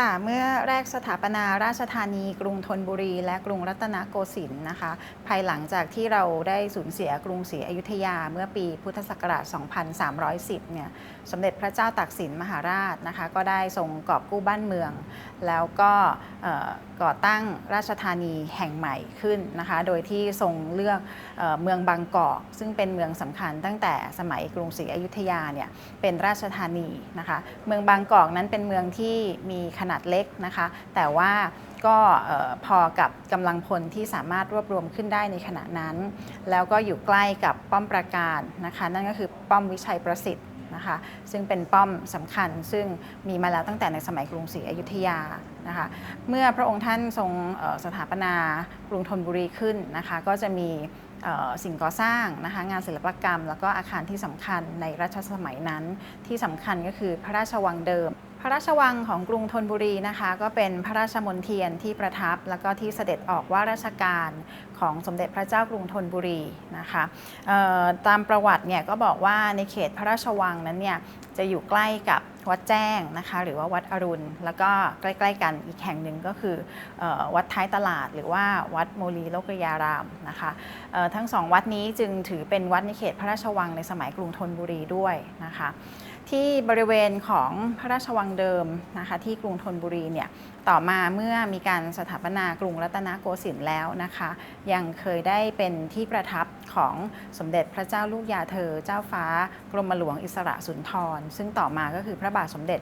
ค่ะเมื่อแรกสถาปนาราชธานีกรุงธนบุรี และกรุงรัตนโกสินทร์นะคะ ภายหลังจากที่เราได้สูญเสียกรุงศรีอยุธยาเมื่อปีพุทธศักราช 2310 เนี่ยสมเด็จพระเจ้าตากสินมหาราชนะคะก็ได้ทรงกอบกู้บ้านเมือง แล้วก็ก่อตั้งราชธานีแห่งใหม่ขึ้นนะคะโดยที่ทรงเลือกเออเมืองบางกอกซึ่งเป็นเมืองสำคัญตั้งแต่สมัยกรุงศรีอยุธยาเนี่ยเป็นราชธานีนะคะเมืองบางกอกนั้นเป็นเมืองที่มีขนาดเล็กนะคะ แต่ว่าก็พอกับกำลังพลที่สามารถรวบรวมขึ้นได้ในขณะนั้น แล้วก็อยู่ใกล้กับป้อมปราการนะคะ นั่นก็คือป้อมวิชัยประสิทธิ์นะคะซึ่งเป็นป้อมสำคัญซึ่งมีมาแล้วตั้งแต่ในสมัยกรุงศรีอยุธยานะคะเมื่อพระองค์ท่านทรงสถาปนากรุงธนบุรีขึ้นนะคะก็จะมีสิ่งก่อสร้างนะคะงานศิลปกรรม แล้วก็อาคารที่สำคัญในรัชสมัยนั้นที่สำคัญก็คือพระราชวังเดิม ระราชวังของกรุงธนบุรีนะคะ ก็เป็นพระราชมณฑียนที่ประทับ แล้วก็ที่เสด็จออกว่าราชการของสมเด็จพระเจ้ากรุงธนบุรีนะคะตามประวัติเนี่ยก็บอกว่าในเขตพระราชวังนั้นเนี่ยจะอยู่ใกล้กับวัดแจ้งนะคะหรือว่าวัดอรุณ แล้วก็ใกล้ๆกันอีกแห่งหนึ่งก็คือออวัดท้ายตลาด หรือว่าวัดโมลีโลกยารามนะคะทั้งสองวัดนี้จึงถือเป็นวัดในเขตพระราชวังในสมัยกรุงธนบุรีด้วยนะคะ ที่บริเวณของพระราชวังเดิมนะคะที่กรุงธนบุรีเนี่ยต่อมาเมื่อมีการสถาปนากรุงรัตนโกสินทร์แล้วนะคะ ยังเคยได้เป็นที่ประทับของสมเด็จพระเจ้าลูกยาเธอ เจ้าฟ้ากรมหลวงอิสระสุนทร ซึ่งต่อมาก็คือพระบาทสมเด็จ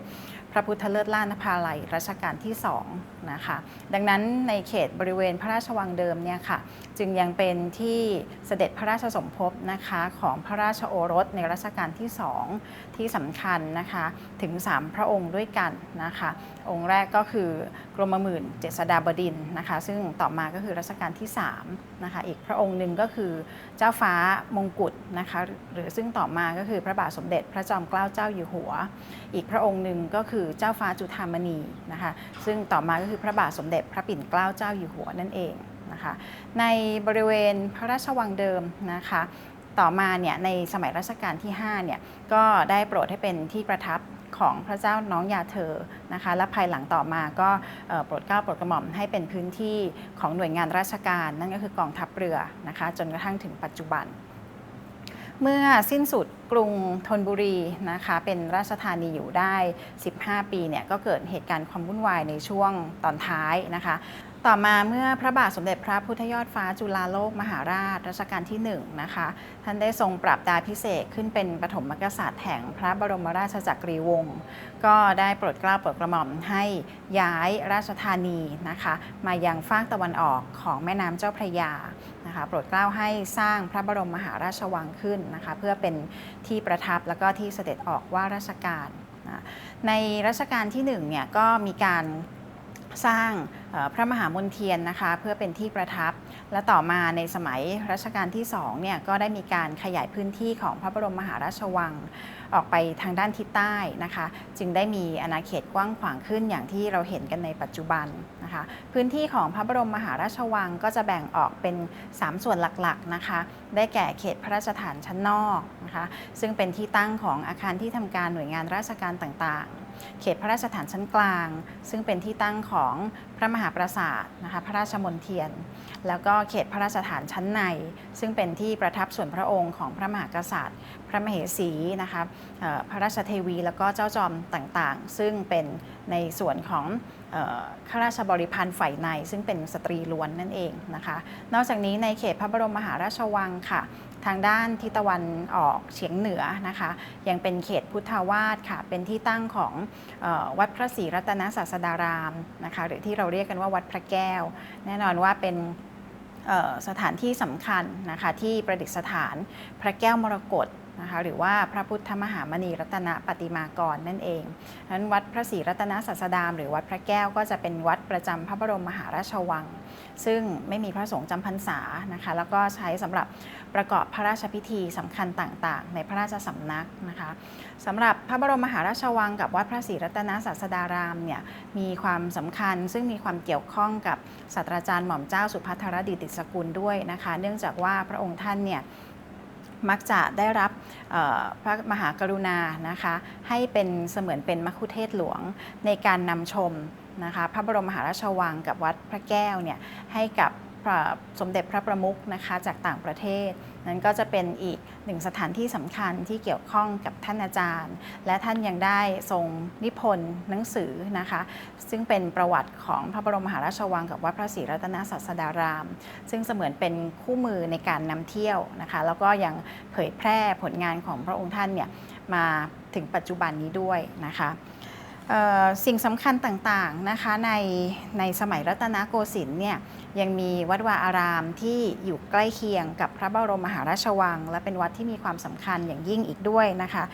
พระพุทธเลิศล่านภาลัยรัชกาลที่2นะคะดังนั้นในเขตบริเวณพระราชวังเดิมเนี่ยค่ะจึงยังเป็นที่เสด็จพระราชสมภพนะคะของพระราชโอรสในรัชกาลที่ 2 ที่สำคัญนะคะถึง 3 พระองค์ด้วยกันนะคะองค์แรกก็คือกรมหมื่นเจษฎาบดินนะคะซึ่งต่อมาก็คือรัชกาลที่ 3 นะคะ อีกพระองค์หนึ่งก็คือเจ้าฟ้ามงกุฎนะคะ หรือซึ่งต่อมาก็คือพระบาทสมเด็จพระจอมเกล้าเจ้าอยู่หัว อีกพระองค์หนึ่งก็คือเจ้าฟ้าจุฑามณีนะคะ ซึ่งต่อมาก็คือพระบาทสมเด็จพระปิ่นเกล้าเจ้าอยู่หัวนั่นเองนะคะ ในบริเวณพระราชวังเดิมนะคะต่อมาเนี่ยในสมัยรัชกาลที่5เนี่ยก็ได้โปรดให้เป็นที่ประทับ ของพระเจ้าน้องยาเธอนะคะ และภายหลังต่อมาก็โปรดเกล้าโปรดกระหม่อมให้เป็นพื้นที่ของหน่วยงานราชการ นั่นก็คือกองทัพเรือนะคะ จนกระทั่งถึงปัจจุบัน เมื่อสิ้นสุดกรุงธนบุรีนะคะเป็นราชธานีอยู่ได้ 15 ปีเนี่ยก็เกิดเหตุการณ์ความวุ่นวายในช่วงตอนท้ายนะคะ ต่อมาเมื่อพระบาทสมเด็จพระพุทธยอดฟ้าจุฬาโลกมหาราชรัชกาลที่1นะคะท่านได้ทรงปรับดาพิเศษขึ้นเป็นปฐมกษัตริย์แห่งพระบรมราชจักรีวงศ์ก็ได้โปรดเกล้าโปรดกระหม่อมให้ย้ายราชธานีนะคะมายังฟากตะวันออกของแม่น้ำเจ้าพระยานะคะโปรดเกล้าให้สร้างพระบรมมหาราชวังขึ้นนะคะเพื่อเป็นที่ประทับแล้วก็ที่เสด็จออกว่าราชการนะในรัชกาลที่1เนี่ยก็มีการ สร้างพระมหามนเทียนนะคะ เพื่อเป็นที่ประทับ และต่อมาในสมัยรัชกาลที่2เนี่ยก็ได้มีการขยายพื้นที่ของพระบรมมหาราชวัง ออกไปทางด้านทิศใต้นะคะ จึงได้มีอาณาเขตกว้างขวางขึ้นอย่างที่เราเห็นกันในปัจจุบันนะคะ พื้นที่ของพระบรมมหาราชวังก็จะแบ่งออกเป็น 3 ส่วนหลักๆนะคะ ได้แก่เขตพระราชฐานชั้นนอกนะคะ ซึ่งเป็นที่ตั้งของอาคารที่ทำการหน่วยงานราชการต่างๆ เขตพระราชฐานชั้นกลาง ซึ่งเป็นที่ตั้งของพระมหาปราสาทนะคะพระราชมณเทียน แล้วก็เขตพระราชฐานชั้นใน ซึ่งเป็นที่ประทับส่วนพระองค์ของพระมหากษัตริย์ ระมเหสีนะคะพระราชเทวีแล้วก็เจ้าจอมต่างๆ ซึ่งเป็นในส่วนของข้าราชบริพันธ์ฝ่ายใน ซึ่งเป็นสตรีล้วนนั่นเองนะคะ นอกจากนี้ในเขตพระบรมมหาราชวังค่ะ ทางด้านทิศตะวันออกเฉียงเหนือนะคะ ยังเป็นเขตพุทธาวาสค่ะ เป็นที่ตั้งของออวัดพระศรีรัตนศาสดารามนะคะ หรือที่เราเรียกกันว่าวัดพระแก้ว แน่นอนว่าเป็นสถานที่สำคัญนะคะที่ประดิษฐานพระแก้วมรกต นะคะหรือว่าพระพุทธมหามณีรัตนปฏิมากรนั่นเองนั้นวัดพระศรีรัตนศาสดาม หรือวัดพระแก้วก็จะเป็นวัดประจำพระบรมมหาราชวัง ซึ่งไม่มีพระสงฆ์จำพรรษานะคะแล้วก็ใช้สำหรับประกอบพระราชพิธีสำคัญต่างๆ ในพระราชสำนักนะคะสำหรับพระบรมมหาราชวังกับวัดพระศรีรัตนศาสดารามเนี่ยมีความสำคัญซึ่งมีความเกี่ยวข้องกับศาสตราจารย์หม่อมเจ้าสุภัทรดิติสกุลด้วยนะคะ เนื่องจากว่าพระองค์ท่านเนี่ย มักจะได้รับพระมหากรุณานะคะให้เป็นเสมือนเป็นมัคคุเทศหลวงในการนำชมนะคะพระบรมมหาราชวังกับวัดพระแก้วเนี่ยให้กับ สมเด็จพระประมุขนะคะจากต่างประเทศ นั้นก็จะเป็นอีกหนึ่งสถานที่สำคัญที่เกี่ยวข้องกับท่านอาจารย์ และท่านยังได้ทรงนิพนธ์หนังสือนะคะ ซึ่งเป็นประวัติของพระบรมมหาราชวังกับวัดพระศรีรัตนศาสดาราม ซึ่งเสมือนเป็นคู่มือในการนำเที่ยวนะคะ แล้วก็ยังเผยแพร่ผลงานของพระองค์ท่านเนี่ยมาถึงปัจจุบันนี้ด้วยนะคะสิ่งสำคัญต่างๆนะคะในในสมัยรัตนโกสินทร์เนี่ย ยังมีวัดวาอารามที่อยู่ใกล้เคียงกับพระบรมมหาราชวัง และเป็นวัดที่มีความสำคัญอย่างยิ่งอีกด้วยนะคะ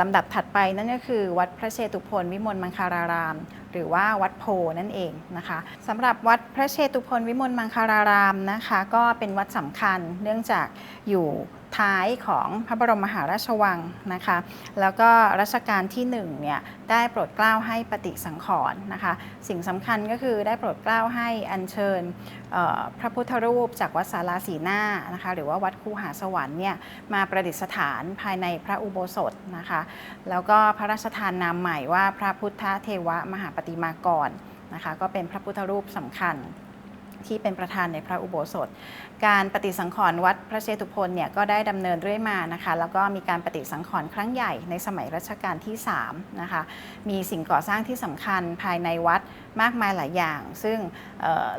ลำดับถัดไปนั่นก็คือ วัดพระเชตุพนวิมลมังคาราราม หรือว่าวัดโพนั่นเองนะคะสำหรับวัดพระเชตุพนวิมลมังคารารามนะคะก็เป็นวัดสำคัญเนื่องจากอยู่ท้ายของพระบรมมหาราชวังนะคะ แล้วก็รัชกาลที่หนึ่งเนี่ยได้โปรดเกล้าให้ปฏิสังขรณ์นะคะ สิ่งสำคัญก็คือได้โปรดเกล้าให้อัญเชิญพระพุทธรูปจากวัดสาราสีหน้านะคะหรือว่าวัดคูหาสวรรค์เนี่ยมาประดิษฐานภายในพระอุโบสถนะคะแล้วก็พระราชทานนามใหม่ว่าพระพุทธเทวะมหาปฏิมากรนะคะก็เป็นพระพุทธรูปสำคัญ ที่เป็นประธานในพระอุโบสถ การปฏิสังขรณ์วัดพระเชตุพนเนี่ยก็ได้ดำเนินเรื่อยมานะคะ แล้วก็มีการปฏิสังขรณ์ครั้งใหญ่ในสมัยรัชกาลที่3นะคะมีสิ่งก่อสร้างที่สำคัญภายในวัดมากมายหลายอย่าง ซึ่ง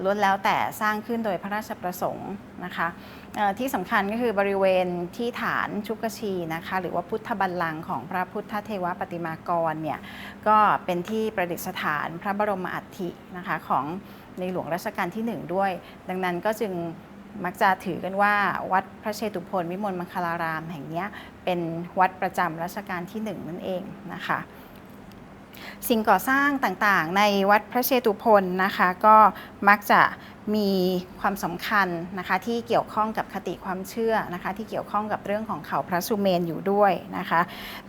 ล้วนแล้วแต่สร้างขึ้นโดยพระราชประสงค์นะคะ ที่สำคัญก็คือบริเวณที่ฐานชุกชีนะคะ หรือว่าพุทธบัลลังก์ของพระพุทธเทวปฏิมากรเนี่ยก็เป็นที่ประดิษฐานพระบรมอัฐินะคะของในหลวงรัชกาลที่หนึ่งด้วย ดังนั้นก็จึงมักจะถือกันว่าวัดพระเชตุพนวิมลมังคลารามแห่งนี้เป็นวัดประจำรัชกาลที่หนึ่งนั่นเองนะคะ สิ่งก่อสร้างต่างๆ ในวัดพระเชตุพนนะคะ ก็มักจะมีความสำคัญนะคะที่เกี่ยวข้องกับคติความเชื่อนะคะ ที่เกี่ยวข้องกับเรื่องของเขาพระสุเมนอยู่ด้วยนะคะ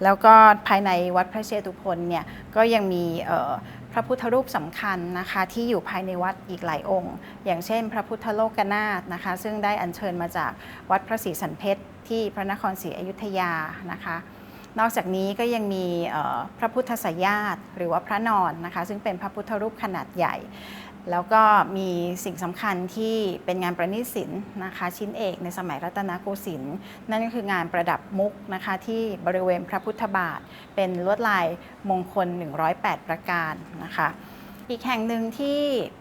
แล้วก็ภายในวัดพระเชตุพนเนี่ยก็ยังมีพระพุทธรูปสำคัญนะคะที่อยู่ภายในวัดอีกหลายองค์ อย่างเช่น พระพุทธโลกนาถนะคะ ซึ่งได้อัญเชิญมาจากวัดพระศรีสันเพชรที่พระนครศรีอยุธยานะคะ นอกจากนี้ก็ยังมีพระพุทธสยาตหรือว่าพระนอนนะคะ ซึ่งเป็นพระพุทธรูปขนาดใหญ่ แล้วก็มีสิ่งสำคัญที่เป็นงานประณีตศิลป์นะคะ ชิ้นเอกในสมัยรัตนโกสินทร์นั่นก็คืองานประดับมุกนะคะที่บริเวณพระพุทธบาท เป็นลวดลายมงคล 108 ประการนะคะ อีกแห่งหนึ่งที่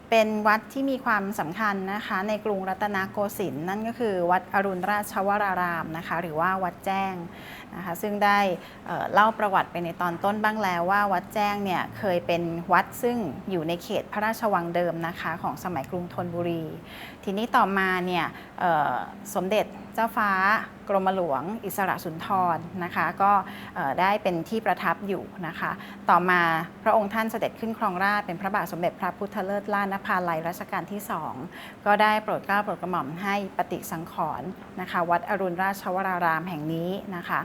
เป็นวัดที่มีความสำคัญนะคะ ในกรุงรัตนโกสินทร์นั่นก็คือวัดอรุณราชวรารามนะคะ หรือว่าวัดแจ้งนะคะ ซึ่งได้เอ่อเล่าประวัติไปในตอนต้นบ้างแล้วว่าวัดแจ้งเนี่ยเคยเป็นวัดซึ่งอยู่ในเขตพระราชวังเดิมนะคะ ของสมัยกรุงธนบุรี ทีนี้ต่อมาเนี่ยสมเด็จเจ้าฟ้ากรมหลวง อิสระสุนทรนะคะ ก็ได้เป็นที่ประทับอยู่นะคะ ต่อมาพระองค์ท่านเสด็จขึ้นครองราชเป็นพระบาทสมเด็จพระพุทธเลิศล่านภาลัยรัชกาลที่2ก็ได้โปรดเกล้าโปรดกระหม่อมให้ปฏิสังขรณ์นะคะ วัดอรุณราชวรารามแห่งนี้นะคะ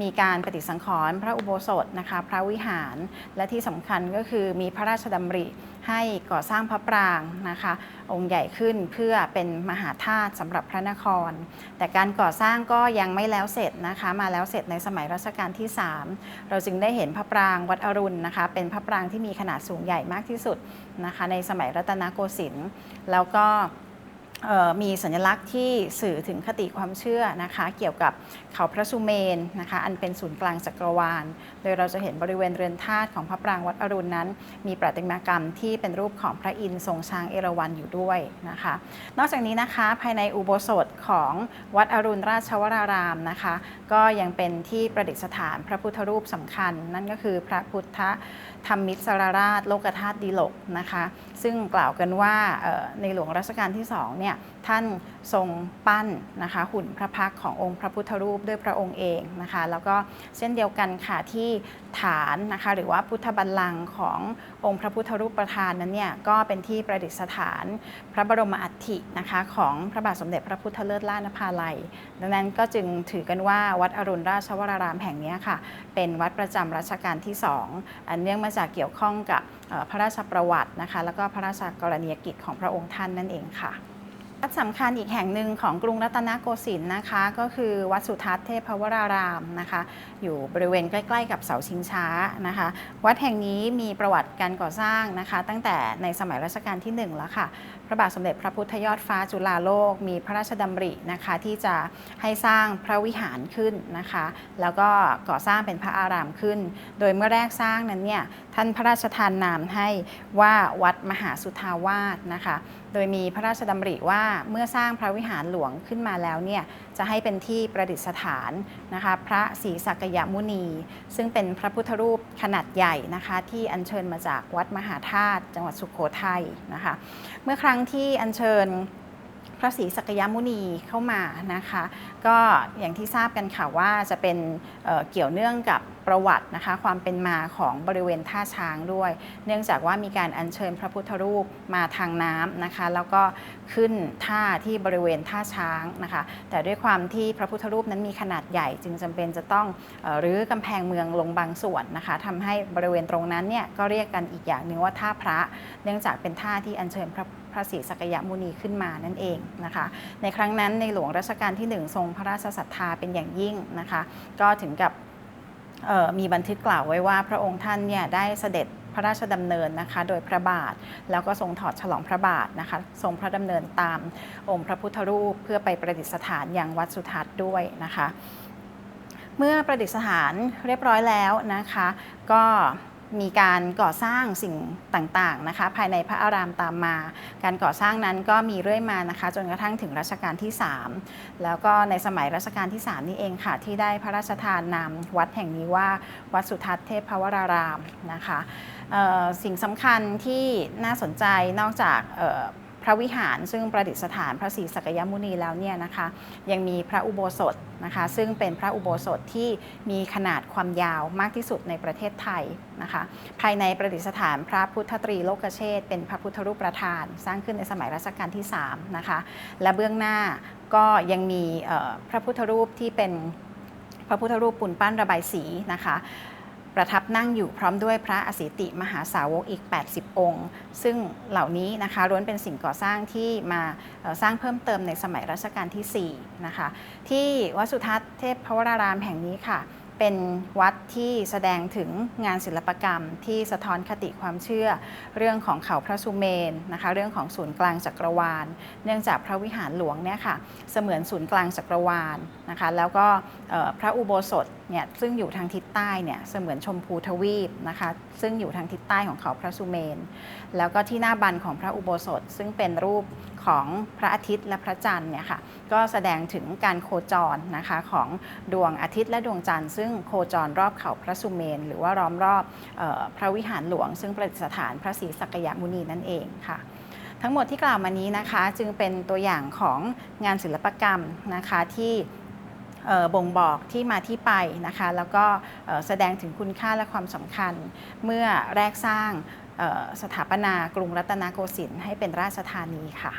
มีการปฏิสังขรณ์พระอุโบสถนะคะ พระวิหารและที่สำคัญก็คือมีพระราชดำริให้ก่อสร้างพระปรางนะคะ องค์ใหญ่ขึ้นเพื่อเป็นมหาธาตุสำหรับพระนคร แต่การก่อสร้างก็ยังไม่แล้วเสร็จนะคะ มาแล้วเสร็จในสมัยรัชกาลที่ 3 เราจึงได้เห็นพระปรางวัดอรุณนะคะ เป็นพระปรางที่มีขนาดสูงใหญ่มากที่สุดนะคะ ในสมัยรัตนโกสินทร์แล้วก็ มีสัญลักษณ์ที่สื่อถึงคติความเชื่อนะคะ เกี่ยวกับเขาพระสุเมนนะคะ อันเป็นศูนย์กลางจักรวาล โดยเราจะเห็นบริเวณเรือนธาตุของพระปรางวัดอรุณนั้น มีประติมากรรมที่เป็นรูปของพระอินทร์ทรงช้างเอราวัณอยู่ด้วยนะคะ นอกจากนี้นะคะภายในอุโบสถของวัดอรุณราชวรารามนะคะ ก็ยังเป็นที่ประดิษฐานพระพุทธรูปสำคัญ นั่นก็คือพระพุทธธรรมิตรสรราชโลกธาตุดีลกนะคะ ซึ่งกล่าวกันว่าในหลวงรัชกาลที่สองเนี่ยท่านทรงปั้นนะคะหุ่นพระพักขององค์พระพุทธรูปด้วยพระองค์เองนะคะ แล้วก็เช่นเดียวกันค่ะที่ฐานนะคะหรือว่าพุทธบัลลังก์ขององค์พระพุทธรูปประธานนั้นเนี่ยก็เป็นที่ประดิษฐานพระบรมอัฐินะคะของพระบาทสมเด็จพระพุทธเลิศล่านภาลัย ดังนั้นก็จึงถือกันว่าวัดอรุณราชวรารามแห่งนี้ค่ะ เป็นวัดประจำรัชกาลที่ 2 อันเนื่องมาจากเกี่ยวข้องกับพระราชประวัตินะคะ แล้วก็พระราชกรณียกิจของพระองค์ท่านนั่นเองค่ะ วัดสำคัญอีกแห่งหนึ่งของกรุงรัตนโกสินทร์นะคะ ก็คือวัดสุทัศน์เทพวรารามนะคะ อยู่บริเวณใกล้ๆ กับเสาชิงช้านะคะ วัดแห่งนี้มีประวัติการก่อสร้างนะคะ ตั้งแต่ในสมัยรัชกาลที่1แล้วค่ะ พระบาทสมเด็จพระพุทธยอดฟ้าจุฬาโลก มีพระราชดำรินะคะที่จะให้สร้างพระวิหารขึ้นนะคะ แล้วก็ก่อสร้างเป็นพระอารามขึ้น โดยเมื่อแรกสร้างนั้นเนี่ย ท่านพระราชทานนามให้ว่าวัดมหาสุทาวาสนะคะ โดยมีพระราชดำริว่าเมื่อสร้างพระวิหารหลวงขึ้นมาแล้วเนี่ยจะให้เป็นที่ประดิษฐานนะคะพระศรีสักยมุนี ซึ่งเป็นพระพุทธรูปขนาดใหญ่นะคะที่อัญเชิญมาจากวัดมหาธาตุจังหวัดสุโขทัยนะคะ เมื่อครั้งที่อัญเชิญพระศรีสักยมุนีเข้ามานะคะ ก็อย่างที่ทราบกันค่ะว่าจะเป็นเเกี่ยวเนื่องกับประวัตินะคะความเป็นมาของบริเวณท่าช้างด้วย เนื่องจากว่ามีการอัญเชิญพระพุทธรูปมาทางน้ำนะคะ แล้วก็ขึ้นท่าที่บริเวณท่าช้างนะคะ แต่ด้วยความที่พระพุทธรูปนั้นมีขนาดใหญ่ จึงจำเป็นจะต้องรื้อกำแพงเมืองลงบางส่วนนะคะทำให้บริเวณตรงนั้นเนี่ยก็เรียกกันอีกอย่างหนึ่งว่าท่าพระ เนื่องจากเป็นท่าที่อัญเชิญพระพระศรีสักยมุนีขึ้นมานั่นเองนะคะ ในครั้งนั้นในหลวงรัชกาลที่หนึ่งทรงพระราชศรัทธาเป็นอย่างยิ่งนะคะ ก็ถึงกับ มีบันทึกกล่าวไว้ว่าพระองค์ท่านเนี่ยได้เสด็จพระราชดำเนินนะคะโดยพระบาทแล้วก็ทรงถอดฉลองพระบาทนะคะทรงพระดำเนินตามองค์พระพุทธรูป เพื่อไปประดิษฐานอย่างวัดสุทัศน์ด้วยนะคะ เมื่อประดิษฐานเรียบร้อยแล้วนะคะ ก็ มีการก่อสร้างสิ่งต่างๆนะคะ ภายในพระอารามตามมา การก่อสร้างนั้นก็มีเรื่อยมานะคะ จนกระทั่งถึงรัชกาลที่ 3 แล้วก็ในสมัยรัชกาลที่ 3 นี่เองค่ะ ที่ได้พระราชทานนามวัดแห่งนี้ว่าวัดสุทัศน์เทพวรารามนะคะสิ่งสำคัญที่น่าสนใจนอกจากเพระวิหารซึ่งประดิษฐานพระศรีสักยมุนีแล้วเนี่ยนะคะ ยังมีพระอุโบสถนะคะ ซึ่งเป็นพระอุโบสถที่มีขนาดความยาวมากที่สุดในประเทศไทยนะคะ ภายในประดิษฐานพระพุทธตรีโลกเชษเป็นพระพุทธรูปประธาน สร้างขึ้นในสมัยรัชกาลที่3นะคะ และเบื้องหน้าก็ยังมีพระพุทธรูปที่เป็นพระพุทธรูปปูนปั้นระบายสีนะคะ ประทับนั่งอยู่พร้อมด้วยพระอสิติมหาสาวกอีก 80 องค์ ซึ่งเหล่านี้นะคะล้วนเป็นสิ่งก่อสร้างที่มาสร้างเพิ่มเติมในสมัยรัชกาลที่ 4 นะคะ ที่วัดสุทัศน์เทพพวรารามแห่งนี้ค่ะ เป็นวัดที่แสดงถึงงานศิลปกรรมที่สะท้อนคติความเชื่อ เรื่องของเขาพระสุเมนนะคะเรื่องของศูนย์กลางจักรวาล เนื่องจากพระวิหารหลวงเนี่ยค่ะเสมือนศูนย์กลางจักรวาลนะคะแล้วก็พระอุโบสถเนี่ยซึ่งอยู่ทางทิศใต้เนี่ยเสมือนชมพูทวีปนะคะซึ่งอยู่ทางทิศใต้ของเขาพระสุเมน แล้วก็ที่หน้าบันของพระอุโบสถ ซึ่งเป็นรูปของพระอาทิตย์และพระจันทร์เนี่ยค่ะก็แสดงถึงการโคจรนะคะของดวงอาทิตย์และดวงจันทร์ซึ่งโคจรรอบเขาพระสุเมน หรือว่าล้อมรอบออพระวิหารหลวง ซึ่งประดิษฐานพระศรีสักยมุนีนั่นเองค่ะทั้งหมดที่กล่าวมานี้นะคะจึงเป็นตัวอย่างของงานศิลปกรรมนะคะที่บ่งบอกที่มาที่ไปนะคะ แล้วก็แสดงถึงคุณค่าและความสำคัญ เมื่อแรกสร้างสถาปนากรุงรัตนโกสินทร์ให้เป็นราชธานีค่ะ